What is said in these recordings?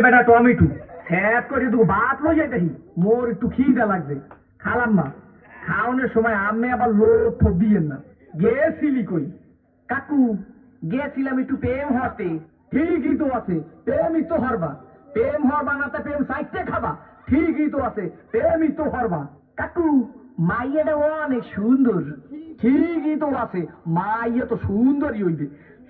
বেটা tomato. Sap করে তুই ভাত লই যাইতাহি মোর একটু খিদা লাগবে। খালাম না খাওয়ানোর সময় আমি আবার লোভ দিয়েন না। গেছিলি কই? কাকু, গেছিলাম একটু প্রেম হতে ঠিকই তো আছে, প্রেমই তো হরবা। প্রেম হরবা না প্রেম সাইটে খাবা। ঠিকই তো আছে, প্রেমই তো হরবা। কাকু, মাইয়াটা অনেক সুন্দর। ঠিকই তো আছে, মাইয়া তো সুন্দরই হইবে।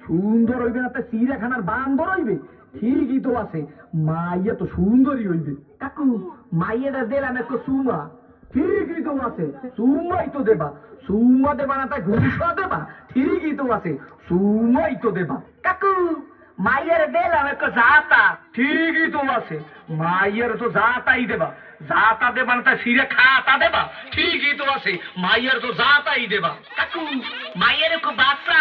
সুন্দর হইবে না তা চিড়িয়াখানার বান্দর হইবে? ঠিকই তো আছে। মাইয়া তো সুন্দরই হইবে। কাকু, মাইয়াটা দিলাম একটু সুমা। ঠিকই তো আছে। সুমাই তো দেবা। সুমা দেবা না তাই ঘুষা দেবা। ঠিকই তো আছে। সুমাই তো দেবা। কাকু, মাইয়ের দিলাম একটু জাতা ঠিকই তো আছে। মাইয়ের তো জাতাই দেবা। জাতা দেবা না তাই ফিরে খাতা দেবা। ঠিকই তো আছে। মাইয়ের তো জাতাই দেবা। কাকু, মাইয়ের একটু আছে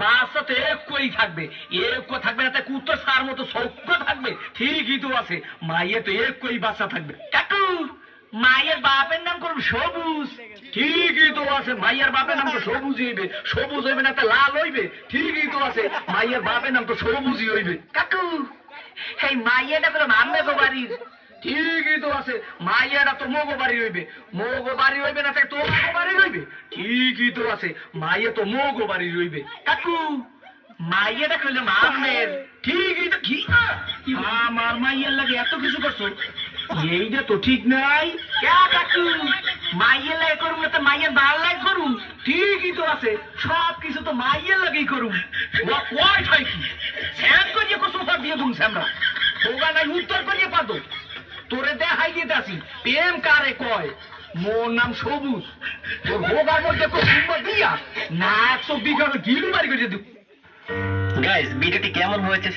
বাচ্চা তো একই থাকবে এক থাকবে না সার মতো সৌক্য থাকবে, ঠিকই তো আছে মাইয়ের তো একই থাকবে। কাকু, মায়ের বাপের নাম করুন সবুজ, ঠিকই তো আছে বাপের নাম তো সবুজ হইবে সবুজ হইবে না, তা লাল হইবে, ঠিকই তো আছে মাইয়ের বাপের নাম তো সবুজই হইবে। কাকু, এই মাইয়াটা করে মামে গো বাড়ির, ঠিকই তো আছে মাইয়াটা তো মগো বাড়ি হইবে, মগো বাড়ি হইবে না তোর বাড়ি হইবে ঠিকই তো আছে। মাইয়া তো মগো বাড়ি হইবে কাকু, মাইয়াটা কইলে মামের ঠিকই তো, কি? আমার মাইয়ার লাগে এত কিছু করছ। এইটা তো ঠিক নাই। ক্যা কাকু? মাইয়ের লাগে করুম তো মাইয়ের ভালো লাগে করুম। ঠিকই তো আছে। সব কিছু তো মাইয়ের লাগেই করুম। কয় ঠাই কি? স্যাম করিয়ে কসম ফার দিয়ে দুম স্যামরা। হোগা নাই, উত্তর করিয়ে পাদো। তোরে দেখাই দিতে আসি প্রেম কারে কয়? মোর নাম সবুজ। তোর হোগার মধ্যে কসম দিয়া না একশো বিঘা গিলু বাড়ি করে দিব। গাইস ভিডিওটি কেমন হয়েছে?